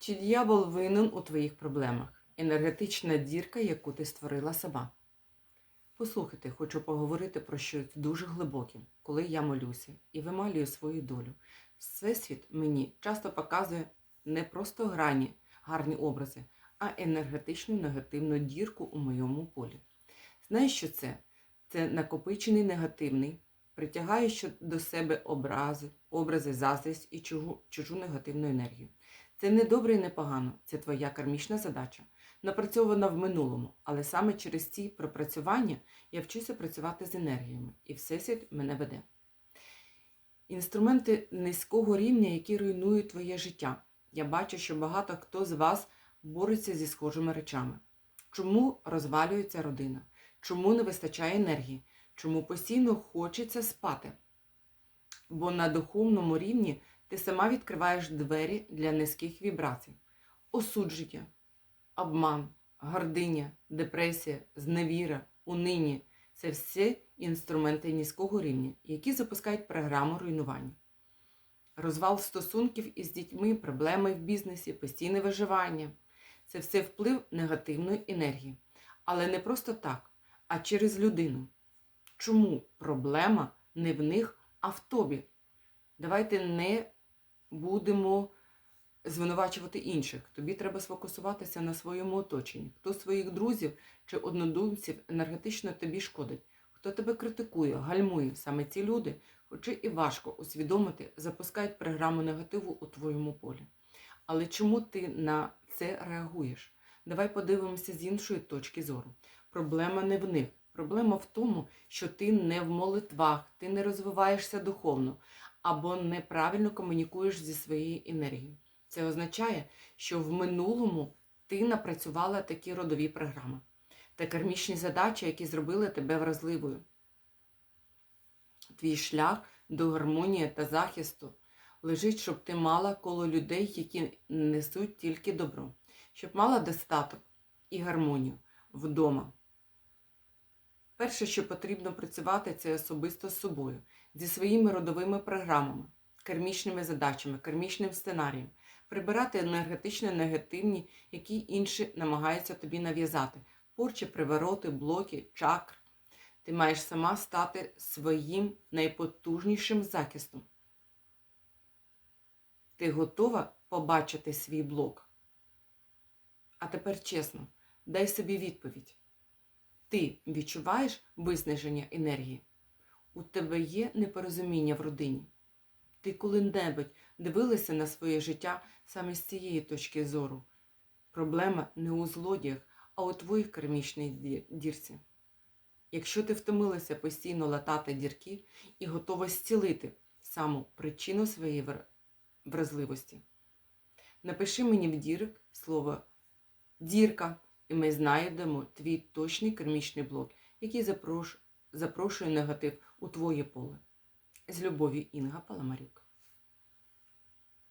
Чи дьявол винен у твоїх проблемах? Енергетична дірка, яку ти створила сама. Послухайте, хочу поговорити про щось дуже глибоке, коли я молюся і вималюю свою долю. Всесвіт мені часто показує не просто грані, гарні образи, а енергетичну негативну дірку у моєму полі. Знаєш, що це? Це накопичений негативний, притягаючи до себе образи, образи, заздрість і чужу, чужу негативну енергію. Це не добре і не погано, це твоя кармічна задача, напрацьована в минулому, але саме через ці пропрацювання я вчуся працювати з енергіями, і Всесвіт мене веде. Інструменти низького рівня, які руйнують твоє життя. Я бачу, що багато хто з вас бореться зі схожими речами. Чому розвалюється родина? Чому не вистачає енергії? Чому постійно хочеться спати? Бо на духовному рівні ти сама відкриваєш двері для низьких вібрацій, осудження, обман, гординя, депресія, зневіра, унині це все інструменти низького рівня, які запускають програму руйнування. Розвал стосунків із дітьми, проблеми в бізнесі, постійне виживання це все вплив негативної енергії. Але не просто так, а через людину. Чому проблема не в них, а в тобі? Давайте не будемо звинувачувати інших. Тобі треба сфокусуватися на своєму оточенні. Хто своїх друзів чи однодумців енергетично тобі шкодить, хто тебе критикує, гальмує. Саме ці люди, хоча і важко усвідомити, запускають програму негативу у твоєму полі. Але чому ти на це реагуєш? Давай подивимося з іншої точки зору. Проблема не в них. Проблема в тому, що ти не в молитвах, ти не розвиваєшся духовно або неправильно комунікуєш зі своєю енергією. Це означає, що в минулому ти напрацювала такі родові програми та кармічні задачі, які зробили тебе вразливою. Твій шлях до гармонії та захисту лежить, щоб ти мала коло людей, які несуть тільки добро, щоб мала достаток і гармонію вдома. Перше, що потрібно працювати, це особисто з собою, зі своїми родовими програмами, кармічними задачами, кармічним сценарієм, прибирати енергетично негативні, які інші намагаються тобі нав'язати, порчі, привороти, блоки, чакр. Ти маєш сама стати своїм найпотужнішим захистом. Ти готова побачити свій блок? А тепер чесно, дай собі відповідь. Ти відчуваєш виснаження енергії? У тебе є непорозуміння в родині? Ти коли-небудь дивилася на своє життя саме з цієї точки зору? Проблема не у злодіях, а у твоїх кармічній дірці. Якщо ти втомилася постійно латати дірки і готова зцілити саму причину своєї вразливості, напиши мені в дірк слово дірка, і ми знайдемо твій точний кермічний блок, який запрошує негатив у твоє поле. З любові Інга Паламарюк.